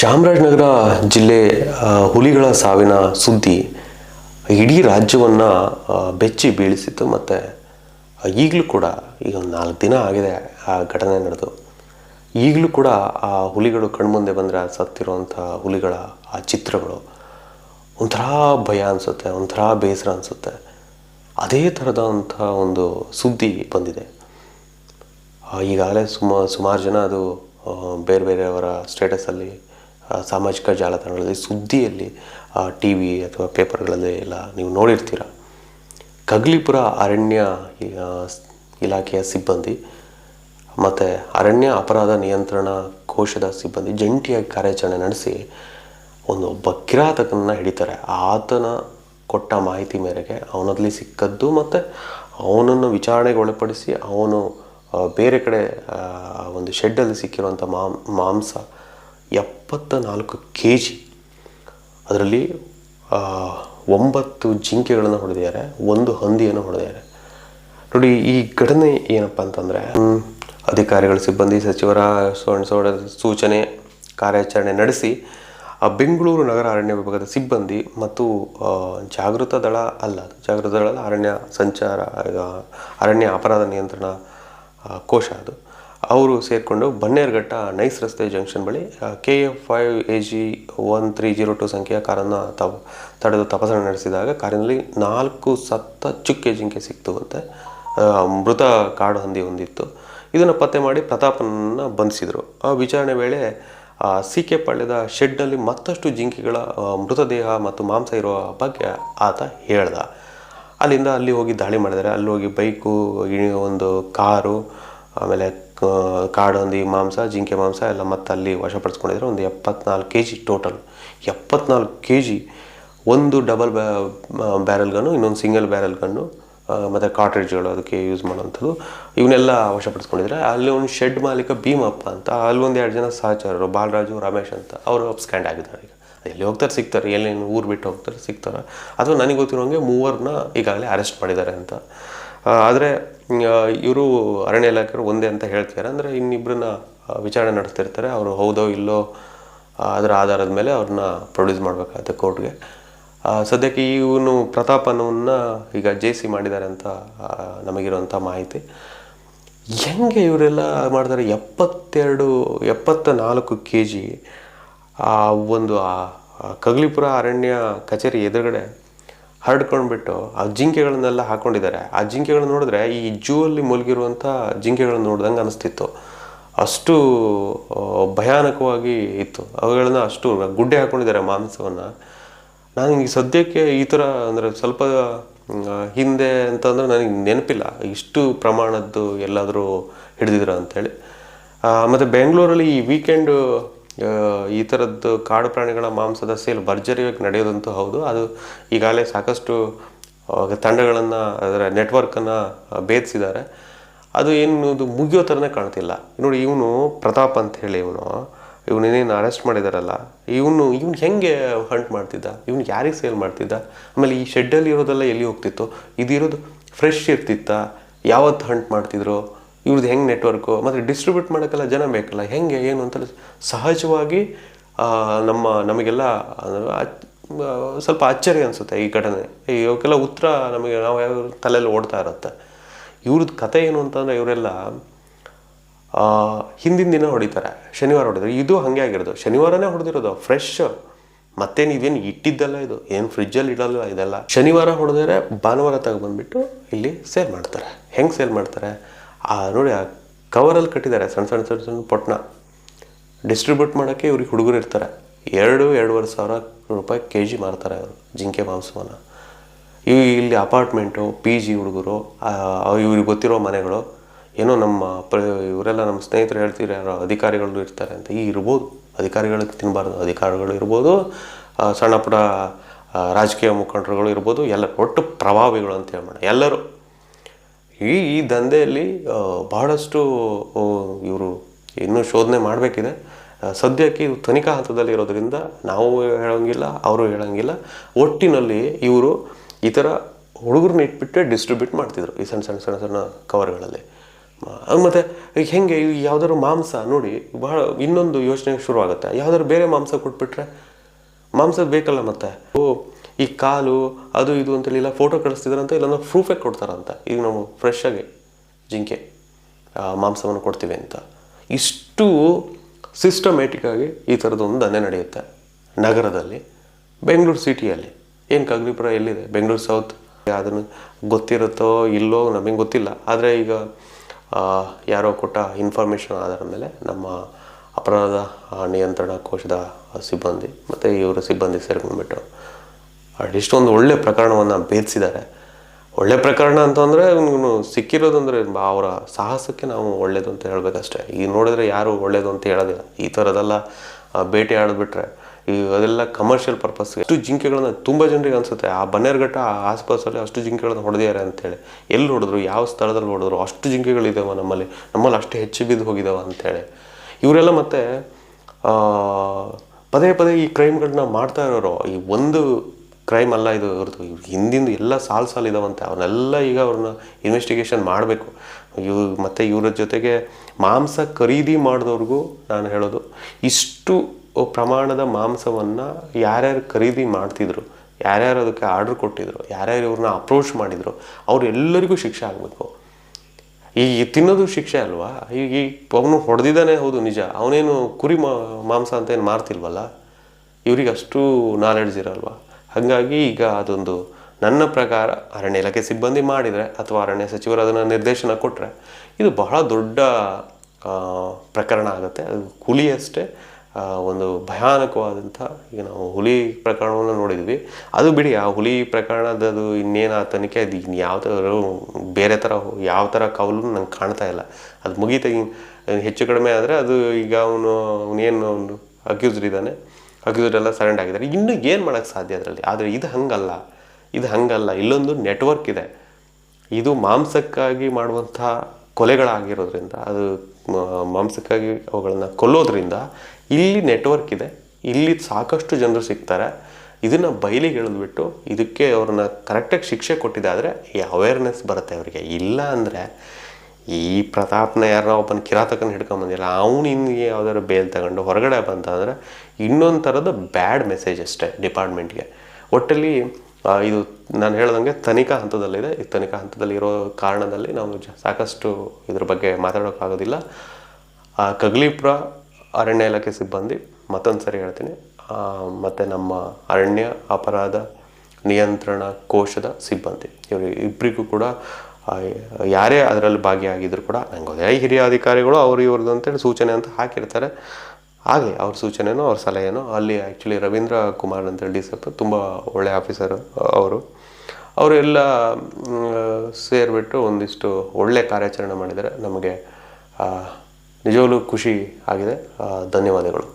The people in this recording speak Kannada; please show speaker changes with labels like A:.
A: ಚಾಮರಾಜನಗರ ಜಿಲ್ಲೆ ಹುಲಿಗಳ ಸಾವಿನ ಸುದ್ದಿ ಇಡೀ ರಾಜ್ಯವನ್ನು ಬೆಚ್ಚಿ ಬೀಳಿಸಿತ್ತು ಮತ್ತು ಈಗಲೂ ಕೂಡ ಈಗ ಒಂದು ನಾಲ್ಕು ದಿನ ಆಗಿದೆ ಆ ಘಟನೆ ನಡೆದು. ಈಗಲೂ ಕೂಡ ಆ ಹುಲಿಗಳು ಕಣ್ಮುಂದೆ ಬಂದರೆ ಸತ್ತಿರುವಂಥ ಹುಲಿಗಳ, ಆ ಚಿತ್ರಗಳು ಒಂಥರ ಭಯ ಅನಿಸುತ್ತೆ, ಒಂಥರ ಬೇಸರ ಅನಿಸುತ್ತೆ. ಅದೇ ಥರದಂಥ ಒಂದು ಸುದ್ದಿ ಬಂದಿದೆ. ಈಗಾಗಲೇ ಸುಮ, ಸುಮಾರು ಜನ ಅದು ಬೇರೆ ಬೇರೆಯವರ ಸ್ಟೇಟಸಲ್ಲಿ ಸಾಮಾಜಿಕ ಜಾಲತಾಣಗಳಲ್ಲಿ ಸುದ್ದಿಯಲ್ಲಿ ಟಿ ವಿ ಅಥವಾ ಪೇಪರ್ಗಳಲ್ಲಿ ಎಲ್ಲ ನೀವು ನೋಡಿರ್ತೀರ. ಕಗ್ಲಿಪುರ ಅರಣ್ಯ ಇಲಾಖೆಯ ಸಿಬ್ಬಂದಿ ಮತ್ತು ಅರಣ್ಯ ಅಪರಾಧ ನಿಯಂತ್ರಣ ಕೋಶದ ಸಿಬ್ಬಂದಿ ಜಂಟಿಯಾಗಿ ಕಾರ್ಯಾಚರಣೆ ನಡೆಸಿ ಒಂದು ಒಬ್ಬ ಕಿರಾತಕನನ್ನು ಹಿಡಿತಾರೆ. ಆತನ ಕೊಟ್ಟ ಮಾಹಿತಿ ಮೇರೆಗೆ ಅವನಲ್ಲಿ ಸಿಕ್ಕದ್ದು ಮತ್ತು ಅವನನ್ನು ವಿಚಾರಣೆಗೆ ಒಳಪಡಿಸಿ ಅವನು ಬೇರೆ ಕಡೆ ಒಂದು ಶೆಡ್ಡಲ್ಲಿ ಸಿಕ್ಕಿರುವಂಥ ಮಾಂಸ ಎಪ್ಪತ್ತ ನಾಲ್ಕು ಕೆ ಜಿ ಅದರಲ್ಲಿ ಒಂಬತ್ತು ಜಿಂಕೆಗಳನ್ನು ಹೊಡೆದಿದ್ದಾರೆ, ಒಂದು ಹಂದಿಯನ್ನು ಹೊಡೆದಿದ್ದಾರೆ. ನೋಡಿ, ಈ ಘಟನೆ ಏನಪ್ಪ ಅಂತಂದರೆ ಅಧಿಕಾರಿಗಳ, ಸಿಬ್ಬಂದಿ, ಸಚಿವರ ಸೊಣ ಸೂಚನೆ, ಕಾರ್ಯಾಚರಣೆ ನಡೆಸಿ ಬೆಂಗಳೂರು ನಗರ ಅರಣ್ಯ ವಿಭಾಗದ ಸಿಬ್ಬಂದಿ ಮತ್ತು ಜಾಗೃತ ದಳ ಅಲ್ಲ, ಜಾಗೃತ ದಳ ಅರಣ್ಯ ಸಂಚಾರ ಅರಣ್ಯ ಅಪರಾಧ ನಿಯಂತ್ರಣ ಕೋಶ ಅದು. ಅವರು ಸೇರಿಕೊಂಡು ಬನ್ನೇರ್ಘಟ್ಟ ನೈಸ್ ರಸ್ತೆ ಜಂಕ್ಷನ್ ಬಳಿ K F five A G one three zero two ಸಂಖ್ಯೆಯ ಕಾರನ್ನು ತಪ್ ತಡೆದು ತಪಾಸಣೆ ನಡೆಸಿದಾಗ ಕಾರಿನಲ್ಲಿ ನಾಲ್ಕು ಸತ್ತ ಚುಕ್ಕೆ ಜಿಂಕೆ ಸಿಕ್ತು ಅಂತೆ. ಮೃತ ಕಾಡು ಹಂದಿ ಹೊಂದಿತ್ತು. ಇದನ್ನು ಪತ್ತೆ ಮಾಡಿ ಪ್ರತಾಪನನ್ನು ಬಂಧಿಸಿದರು. ಆ ವಿಚಾರಣೆ ವೇಳೆ ಸಿ ಕೆ ಪಾಳ್ಯದ ಶೆಡ್ನಲ್ಲಿ ಮತ್ತಷ್ಟು ಜಿಂಕೆಗಳ ಮೃತದೇಹ ಮತ್ತು ಮಾಂಸ ಇರುವ ಬಗ್ಗೆ ಆತ ಹೇಳ್ದ. ಅಲ್ಲಿಂದ ಅಲ್ಲಿ ಹೋಗಿ ದಾಳಿ ಮಾಡಿದ್ದಾರೆ. ಅಲ್ಲಿ ಹೋಗಿ ಬೈಕು ಒಂದು ಕಾರು, ಆಮೇಲೆ ಕ- ಕಾಡು ಹಂದಿ ಮಾಂಸ, ಜಿಂಕೆ ಮಾಂಸ ಎಲ್ಲ ಮತ್ತೆ ಅಲ್ಲಿ ವಶಪಡಿಸ್ಕೊಂಡಿದ್ರೆ. ಒಂದು ಎಪ್ಪತ್ನಾಲ್ಕು ಕೆ ಜಿ ಟೋಟಲ್ ಎಪ್ಪತ್ನಾಲ್ಕು ಕೆ ಜಿ ಒಂದು ಡಬಲ್ ಬ್ಯಾ ಬ್ಯಾರಲ್ ಇನ್ನೊಂದು ಸಿಂಗಲ್ ಬ್ಯಾರಲ್ ಗನ್ನು ಮತ್ತು ಕಾಟ್ರೇಜ್ಗಳು ಅದಕ್ಕೆ ಯೂಸ್ ಮಾಡೋವಂಥದ್ದು. ಇವನ್ನೆಲ್ಲ ವಶಪಡಿಸ್ಕೊಂಡಿದ್ರೆ ಅಲ್ಲಿ ಒಂದು ಶೆಡ್ ಮಾಲೀಕ ಭೀಮಪ್ಪ ಅಂತ, ಅಲ್ಲಿ ಒಂದು ಎರಡು ಜನ ಸಹಚಾರರು, ಬಾಲರಾಜು, ರಮೇಶ್ ಅಂತ, ಅವರು ಅಪ್ಸ್ಕ್ಯಾಂಡ್ ಆಗಿದ್ದಾರೆ ಈಗ. ಎಲ್ಲಿ ಹೋಗ್ತಾರೆ ಸಿಗ್ತಾರೆ ಎಲ್ಲೇನು ಊರು ಬಿಟ್ಟು ಹೋಗ್ತಾರೆ ಸಿಗ್ತಾರೆ? ಅಥವಾ ನನಗೆ ಗೊತ್ತಿರೋಂಗೆ ಮೂವರನ್ನ ಈಗಾಗಲೇ ಅರೆಸ್ಟ್ ಮಾಡಿದ್ದಾರೆ ಅಂತ. ಆದರೆ ಇವರು ಅರಣ್ಯ ಇಲಾಖೆಯವರು ಒಂದೇ ಅಂತ ಹೇಳ್ತಿದ್ದಾರೆ ಅಂದರೆ ಇನ್ನಿಬ್ಬರನ್ನ ವಿಚಾರಣೆ ನಡೆಸ್ತಿರ್ತಾರೆ. ಅವರು ಹೌದೋ ಇಲ್ಲೋ ಅದರ ಆಧಾರದ ಮೇಲೆ ಅವ್ರನ್ನ ಪ್ರೊಡ್ಯೂಸ್ ಮಾಡಬೇಕಾಗುತ್ತೆ ಕೋರ್ಟ್ಗೆ. ಸದ್ಯಕ್ಕೆ ಇವನು ಪ್ರತಾಪನವನ್ನ ಈಗ ಜೆ ಸಿ ಮಾಡಿದ್ದಾರೆ ಅಂತ ನಮಗಿರುವಂಥ ಮಾಹಿತಿ. ಹೆಂಗೆ ಇವರೆಲ್ಲ ಮಾಡ್ತಾರೆ? ಎಪ್ಪತ್ತೆರಡು ಎಪ್ಪತ್ತ ನಾಲ್ಕು ಕೆ ಜಿ ಒಂದು ಕಗ್ಲಿಪುರ ಅರಣ್ಯ ಕಚೇರಿ ಎದುರುಗಡೆ ಹರಡ್ಕೊಂಡ್ಬಿಟ್ಟು ಆ ಜಿಂಕೆಗಳನ್ನೆಲ್ಲ ಹಾಕೊಂಡಿದ್ದಾರೆ. ಆ ಜಿಂಕೆಗಳನ್ನ ನೋಡಿದ್ರೆ ಈ ಜೂ ಅಲ್ಲಿ ಮುಳುಗಿರುವಂಥ ಜಿಂಕೆಗಳನ್ನ ನೋಡ್ದಂಗೆ ಅನಿಸ್ತಿತ್ತು. ಅಷ್ಟು ಭಯಾನಕವಾಗಿ ಇತ್ತು. ಅವುಗಳನ್ನ ಅಷ್ಟು ಗುಡ್ಡೆ ಹಾಕೊಂಡಿದ್ದಾರೆ ಮಾಂಸವನ್ನು. ನಾನು ಈಗ ಸದ್ಯಕ್ಕೆ ಈ ಥರ ಅಂದರೆ ಸ್ವಲ್ಪ ಹಿಂದೆ ಅಂತಂದ್ರೆ ನನಗೆ ನೆನಪಿಲ್ಲ. ಇಷ್ಟು ಪ್ರಮಾಣದ್ದು ಎಲ್ಲಾದರೂ ಹಿಡಿದಿದ್ರು ಅಂಥೇಳಿ ಮತ್ತು ಬೆಂಗಳೂರಲ್ಲಿ ಈ ವೀಕೆಂಡು ಈ ಥರದ್ದು ಕಾಡು ಪ್ರಾಣಿಗಳ ಮಾಂಸದ ಸೇಲ್ ಭರ್ಜರಿಯಾಗಿ ನಡೆಯೋದಂತೂ ಹೌದು. ಅದು ಈಗಾಗಲೇ ಸಾಕಷ್ಟು ತಂಡಗಳನ್ನು, ಅದರ ನೆಟ್ವರ್ಕನ್ನು ಭೇದಿಸಿದ್ದಾರೆ. ಅದು ಏನು ಮುಗಿಯೋ ಥರನೇ ಕಾಣ್ತಿಲ್ಲ. ನೋಡಿ, ಇವನು ಪ್ರತಾಪ್ ಅಂತ ಹೇಳಿ ಇವನು. ಇವನೇನೇನು ಅರೆಸ್ಟ್ ಮಾಡಿದಾರಲ್ಲ. ಇವನು ಇವನು ಹೆಂಗೆ ಹಂಟ್ ಮಾಡ್ತಿದ್ದ? ಇವನು ಯಾರಿಗೆ ಸೇಲ್ ಮಾಡ್ತಿದ್ದ? ಆಮೇಲೆ ಈ ಶೆಡ್ಡಲ್ಲಿ ಇರೋದೆಲ್ಲ ಎಲ್ಲಿ ಹೋಗ್ತಿತ್ತು? ಇದಿರೋದು ಫ್ರೆಶ್ ಇರ್ತಿತ್ತ? ಯಾವತ್ತು ಹಂಟ್ ಮಾಡ್ತಿದ್ರು? ಇವ್ರದ್ದು ಹೆಂಗೆ ನೆಟ್ವರ್ಕು ಮತ್ತು ಡಿಸ್ಟ್ರಿಬ್ಯೂಟ್ ಮಾಡೋಕ್ಕೆಲ್ಲ ಜನ ಬೇಕಲ್ಲ, ಹೆಂಗೆ, ಏನು ಅಂತ ಸಹಜವಾಗಿ ನಮ್ಮ, ನಮಗೆಲ್ಲ ಸ್ವಲ್ಪ ಅಚ್ಚರಿ ಅನಿಸುತ್ತೆ ಈ ಘಟನೆ. ಇವಕ್ಕೆಲ್ಲ ಉತ್ತರ ನಮಗೆ ನಾವು ಯಾವ ತಲೆಯಲ್ಲಿ ಓಡ್ತಾ ಇರುತ್ತೆ. ಇವ್ರದ್ದು ಕತೆ ಏನು ಅಂತಂದರೆ ಇವರೆಲ್ಲ ಹಿಂದಿನ ದಿನ ಹೊಡಿತಾರೆ, ಶನಿವಾರ ಹೊಡಿತಾರೆ. ಇದು ಹಾಗೆ ಆಗಿರೋದು. ಶನಿವಾರನೇ ಹೊಡೆದಿರೋದು ಫ್ರೆಶ್ ಮತ್ತೇನು ಇದೇನು ಇಟ್ಟಿದ್ದಲ್ಲ ಇದು? ಏನು ಫ್ರಿಜ್ಜಲ್ಲಿ ಇಡಲ್ಲ ಇದೆಲ್ಲ? ಶನಿವಾರ ಹೊಡೆದರೆ ಭಾನುವಾರ ತಗೊಬಂದ್ಬಿಟ್ಟು ಇಲ್ಲಿ ಸೇಲ್ ಮಾಡ್ತಾರೆ. ಹೆಂಗೆ ಸೇಲ್ ಮಾಡ್ತಾರೆ? ಆ, ನೋಡಿ, ಆ ಕವರಲ್ಲಿ ಕಟ್ಟಿದ್ದಾರೆ ಸಣ್ಣ ಸಣ್ಣ ಸಣ್ಣ ಸಣ್ಣ ಪೊಟ್ನ. ಡಿಸ್ಟ್ರಿಬ್ಯೂಟ್ ಮಾಡೋಕ್ಕೆ ಇವ್ರಿಗೆ ಹುಡುಗರು ಇರ್ತಾರೆ. ಎರಡು, ಎರಡೂವರೆ ಸಾವಿರ ರೂಪಾಯಿ ಕೆ ಜಿ ಮಾರ್ತಾರೆ ಅವರು ಜಿಂಕೆ ಮಾಂಸವನ್ನು. ಈ ಇಲ್ಲಿ ಅಪಾರ್ಟ್ಮೆಂಟು ಪಿ ಜಿ ಹುಡುಗರು ಇವ್ರಿಗೆ ಗೊತ್ತಿರೋ ಮನೆಗಳು, ಏನೋ ನಮ್ಮ ಪ್ರ, ಇವರೆಲ್ಲ ನಮ್ಮ ಸ್ನೇಹಿತರು ಹೇಳ್ತೀರ ಯಾರೋ ಅಧಿಕಾರಿಗಳು ಇರ್ತಾರೆ ಅಂತ, ಈ ಇರ್ಬೋದು. ಅಧಿಕಾರಿಗಳು ತಿನ್ನಬಾರ್ದು ಅಧಿಕಾರಿಗಳು ಇರ್ಬೋದು ಸಣ್ಣ ಪುಟ್ಟ ರಾಜಕೀಯ ಮುಖಂಡರುಗಳು ಇರ್ಬೋದು, ಎಲ್ಲ ಒಟ್ಟು ಪ್ರಭಾವಿಗಳು ಅಂತ ಹೇಳ್ಬೋಣ ಎಲ್ಲರೂ ಈ ಈ ದಂಧೆಯಲ್ಲಿ ಬಹಳಷ್ಟು ಇವರು ಇನ್ನೂ ಶೋಧನೆ ಮಾಡಬೇಕಿದೆ. ಸದ್ಯಕ್ಕೆ ಇವು ತನಿಖಾ ಹಂತದಲ್ಲಿ ಇರೋದ್ರಿಂದ ನಾವು ಹೇಳೋಂಗಿಲ್ಲ, ಅವರು ಹೇಳೋಂಗಿಲ್ಲ. ಒಟ್ಟಿನಲ್ಲಿ ಇವರು ಈ ಥರ ಹುಡುಗರನ್ನ ಇಟ್ಬಿಟ್ಟೆ ಡಿಸ್ಟ್ರಿಬ್ಯೂಟ್ ಮಾಡ್ತಿದ್ರು ಈ ಸಣ್ಣ ಸಣ್ಣ ಸಣ್ಣ ಸಣ್ಣ ಕವರ್ಗಳಲ್ಲಿ ಮತ್ತು ಹೆಂಗೆ ಯಾವ್ದಾದ್ರು ಮಾಂಸ ನೋಡಿ ಬಹಳ ಇನ್ನೊಂದು ಯೋಚನೆ ಶುರು ಆಗುತ್ತೆ ಯಾವ್ದಾದ್ರು ಬೇರೆ ಮಾಂಸ ಕೊಟ್ಬಿಟ್ರೆ ಮಾಂಸ ಬೇಕಲ್ಲ ಮತ್ತೆ? ಈ ಕಾಲು, ಅದು ಇದು ಅಂತೇಳಿ ಇಲ್ಲ ಫೋಟೋ ಕಳಿಸ್ತಿದ್ರಂತ, ಇಲ್ಲಾಂದ್ರೆ ಪ್ರೂಫೇ ಕೊಡ್ತಾರಂತ. ಈಗ ನಾವು ಫ್ರೆಶ್ ಜಿಂಕೆ ಮಾಂಸವನ್ನು ಕೊಡ್ತೀವಿ ಅಂತ. ಇಷ್ಟು ಸಿಸ್ಟಮ್ಯಾಟಿಕ್ ಆಗಿ ಈ ಥರದೊಂದು ದಂಧೆ ನಡೆಯುತ್ತೆ ನಗರದಲ್ಲಿ, ಬೆಂಗಳೂರು ಸಿಟಿಯಲ್ಲಿ ಏನು ಕಗ್ಲಿಪುರ ಎಲ್ಲಿದೆ? ಬೆಂಗಳೂರು ಸೌತ್ ಅದನ್ನು ಗೊತ್ತಿರುತ್ತೋ ಇಲ್ಲೋ ನಮಗೆ ಗೊತ್ತಿಲ್ಲ. ಆದರೆ ಈಗ ಯಾರೋ ಕೊಟ್ಟ ಇನ್ಫಾರ್ಮೇಷನ್ ಆಧಾರದ ಮೇಲೆ ನಮ್ಮ ಅಪರಾಧ ನಿಯಂತ್ರಣ ಕೋಶದ ಸಿಬ್ಬಂದಿ, ಮತ್ತು ಇವರ ಸಿಬ್ಬಂದಿ ಸೇರ್ಕೊಂಡ್ಬಿಟ್ಟು ಇಷ್ಟೊಂದು ಒಳ್ಳೆ ಪ್ರಕರಣವನ್ನು ಭೇದಿಸಿದ್ದಾರೆ. ಒಳ್ಳೆ ಪ್ರಕರಣ ಅಂತಂದರೆ ಇವನು ಸಿಕ್ಕಿರೋದಂದ್ರೆ ಅವರ ಸಾಹಸಕ್ಕೆ ನಾವು ಒಳ್ಳೇದು ಅಂತ ಹೇಳಬೇಕಷ್ಟೇ. ಈಗ ನೋಡಿದ್ರೆ ಯಾರು ಒಳ್ಳೇದು ಅಂತ ಹೇಳೋದಿಲ್ಲ. ಈ ಥರದೆಲ್ಲ ಬೇಟೆ ಆಡಿಬಿಟ್ರೆ ಈ ಅದೆಲ್ಲ ಕಮರ್ಷಿಯಲ್ ಪರ್ಪಸ್ ಅಷ್ಟು ಜಿಂಕೆಗಳನ್ನ ತುಂಬ ಜನರಿಗೆ ಅನಿಸುತ್ತೆ. ಆ ಬನ್ನೇರ್ಘಟ್ಟ ಆ ಆಸ್ಪಾಸಲ್ಲಿ ಅಷ್ಟು ಜಿಂಕೆಗಳನ್ನ ಹೊಡೆದಿದ್ದಾರೆ ಅಂತೇಳಿ. ಎಲ್ಲಿ ಹೊಡೆದ್ರು, ಯಾವ ಸ್ಥಳದಲ್ಲಿ ಹೊಡೆದ್ರು ಅಷ್ಟು ಜಿಂಕೆಗಳಿದ್ದಾವೆ ನಮ್ಮಲ್ಲಿ. ನಮ್ಮಲ್ಲಿ ಅಷ್ಟು ಹೆಚ್ಚು ಬಿದ್ದು ಹೋಗಿದ್ದಾವೆ ಅಂತೇಳಿ. ಇವರೆಲ್ಲ ಮತ್ತೆ ಪದೇ ಪದೇ ಈ ಕ್ರೈಮ್ಗಳನ್ನ ಮಾಡ್ತಾ ಇರೋರು. ಈ ಒಂದು ಕ್ರೈಮ್ ಅಲ್ಲ ಇದು ಅವ್ರದ್ದು. ಹಿಂದಿಂದು ಎಲ್ಲ ಸಾಲು ಸಾಲು ಇದಾವಂತೆ. ಅವನ್ನೆಲ್ಲ ಈಗ ಅವ್ರನ್ನ ಇನ್ವೆಸ್ಟಿಗೇಷನ್ ಮಾಡಬೇಕು. ಇವ್ ಮತ್ತು ಇವರ ಜೊತೆಗೆ ಮಾಂಸ ಖರೀದಿ ಮಾಡಿದವ್ರಿಗೂ ನಾನು ಹೇಳೋದು, ಇಷ್ಟು ಪ್ರಮಾಣದ ಮಾಂಸವನ್ನು ಯಾರ್ಯಾರು ಖರೀದಿ ಮಾಡ್ತಿದ್ರು, ಯಾರ್ಯಾರು ಅದಕ್ಕೆ ಆರ್ಡ್ರ್ ಕೊಟ್ಟಿದ್ರು, ಯಾರ್ಯಾರು ಇವ್ರನ್ನ ಅಪ್ರೋಚ್ ಮಾಡಿದ್ರು, ಅವರೆಲ್ಲರಿಗೂ ಶಿಕ್ಷೆ ಆಗಬೇಕು. ಈ ತಿನ್ನೋದು ಶಿಕ್ಷೆ ಅಲ್ವಾ? ಈಗ ಈ ಅವನು ಹೊಡೆದಿದ್ದಾನೆ ಹೌದು ನಿಜ. ಅವನೇನು ಕುರಿ ಮಾಂಸ ಅಂತ ಏನು ಮಾರ್ತಿಲ್ವಲ್ಲ? ಇವ್ರಿಗೆ ಅಷ್ಟು ನಾಲೆಡ್ಜ್ ಇರಲ್ವಾ? ಹಾಗಾಗಿ ಈಗ ಅದೊಂದು ನನ್ನ ಪ್ರಕಾರ ಅರಣ್ಯ ಇಲಾಖೆ ಸಿಬ್ಬಂದಿ ಮಾಡಿದರೆ ಅಥವಾ ಅರಣ್ಯ ಸಚಿವರು ಅದನ್ನು ನಿರ್ದೇಶನ ಕೊಟ್ಟರೆ ಇದು ಬಹಳ ದೊಡ್ಡ ಪ್ರಕರಣ ಆಗುತ್ತೆ. ಅದು ಹುಲಿಯಷ್ಟೇ ಒಂದು ಭಯಾನಕವಾದಂಥ ಈಗ ನಾವು ಹುಲಿ ಪ್ರಕರಣವನ್ನು ನೋಡಿದ್ವಿ. ಅದು ಬಿಡಿ, ಆ ಹುಲಿ ಪ್ರಕರಣದದು ಇನ್ನೇನು ಆ ತನಿಖೆ, ಅದು ಇನ್ನು ಯಾವ ಥರ ಬೇರೆ ಥರ ಯಾವ ಥರ ಕವಲು ನಂಗೆ ಕಾಣ್ತಾ ಇಲ್ಲ. ಅದು ಮುಗಿತ ಹೆಚ್ಚು ಕಡಿಮೆ ಆದರೆ ಅದು ಈಗ ಅವನು, ಅವನೇನು ಒಂದು ಅಕ್ಯೂಸ್ಡ್ ಇದ್ದಾನೆ. ಅಕ್ಯೂಸ್ಡ್ ಎಲ್ಲ ಸರೆಂಡ್ ಆಗಿದ್ದಾರೆ. ಇನ್ನು ಏನು ಮಾಡೋಕ್ಕೆ ಸಾಧ್ಯ ಅದರಲ್ಲಿ? ಆದರೆ ಇದು ಹಂಗಲ್ಲ. ಇದು ಹಂಗಲ್ಲ. ಇಲ್ಲೊಂದು ನೆಟ್ವರ್ಕ್ ಇದೆ. ಇದು ಮಾಂಸಕ್ಕಾಗಿ ಮಾಡುವಂಥ ಕೊಲೆಗಳಾಗಿರೋದ್ರಿಂದ, ಅದು ಮಾಂಸಕ್ಕಾಗಿ ಅವುಗಳನ್ನು ಕೊಲ್ಲೋದ್ರಿಂದ ಇಲ್ಲಿ ನೆಟ್ವರ್ಕ್ ಇದೆ. ಇಲ್ಲಿ ಸಾಕಷ್ಟು ಜನರು ಸಿಗ್ತಾರೆ. ಇದನ್ನು ಬಯಲಿಗೆ ಎಳೆದ್ಬಿಟ್ಟು ಇದಕ್ಕೆ ಅವ್ರನ್ನ ಕರೆಕ್ಟಾಗಿ ಶಿಕ್ಷೆ ಕೊಟ್ಟಿದ್ದಾದರೆ ಈ ಅವೇರ್ನೆಸ್ ಬರುತ್ತೆ ಅವರಿಗೆ. ಇಲ್ಲ ಅಂದರೆ ಈ ಪ್ರತಾಪ್ನ ಯಾರೋ ಒಬ್ಬನ ಕಿರಾತಕನ ಹಿಡ್ಕೊಂಬಂದಿಲ್ಲ ಅವನು ಹಿಂಗೆ ಯಾವ್ದಾದ್ರು ಬೇಲ್ ತಗೊಂಡು ಹೊರಗಡೆ ಬಂತ ಅಂದರೆ ಇನ್ನೊಂದು ಥರದ ಬ್ಯಾಡ್ ಮೆಸೇಜ್ ಅಷ್ಟೇ ಡಿಪಾರ್ಟ್ಮೆಂಟ್ಗೆ ಒಟ್ಟಲ್ಲಿ ಇದು ನಾನು ಹೇಳ್ದಂಗೆ ತನಿಖಾ ಹಂತದಲ್ಲಿದೆ. ಈ ತನಿಖಾ ಹಂತದಲ್ಲಿ ಇರೋ ಕಾರಣದಲ್ಲಿ ನಾವು ಸಾಕಷ್ಟು ಇದ್ರ ಬಗ್ಗೆ ಮಾತಾಡೋಕ್ಕಾಗೋದಿಲ್ಲ. ಕಗ್ಲಿಪುರ ಅರಣ್ಯ ಇಲಾಖೆ ಸಿಬ್ಬಂದಿ, ಮತ್ತೊಂದು ಸರಿ ಹೇಳ್ತೀನಿ. ಮತ್ತು ನಮ್ಮ ಅರಣ್ಯ ಅಪರಾಧ ನಿಯಂತ್ರಣ ಕೋಶದ ಸಿಬ್ಬಂದಿ. ಇವರು ಇಬ್ಬರಿಗೂ ಕೂಡ ಯಾರೇ ಅದರಲ್ಲಿ ಭಾಗಿಯಾಗಿದ್ರು ಕೂಡ ನಂಗೆ ಅದೇ ಹಿರಿಯ ಅಧಿಕಾರಿಗಳು ಅವರು ಇವ್ರದ್ದು ಅಂತೇಳಿ ಸೂಚನೆ ಅಂತ ಹಾಕಿರ್ತಾರೆ. ಆಗಲಿ ಅವ್ರ ಸೂಚನೆನೋ ಅವ್ರ ಸಲಹೆನೋ ಅಲ್ಲಿ ಆ್ಯಕ್ಚುಲಿ ರವೀಂದ್ರ ಕುಮಾರ್ ಅಂತೇಳಿ ಡಿ ಸಿ ಎಫ್ ತುಂಬ ಒಳ್ಳೆಯ ಆಫೀಸರ್ ಅವರು. ಅವರೆಲ್ಲ ಸೇರಿಬಿಟ್ಟು ಒಂದಿಷ್ಟು ಒಳ್ಳೆಯ ಕಾರ್ಯಾಚರಣೆ ಮಾಡಿದರೆ ನಮಗೆ ನಿಜವಾಗ್ಲೂ ಖುಷಿ ಆಗಿದೆ. ಧನ್ಯವಾದಗಳು.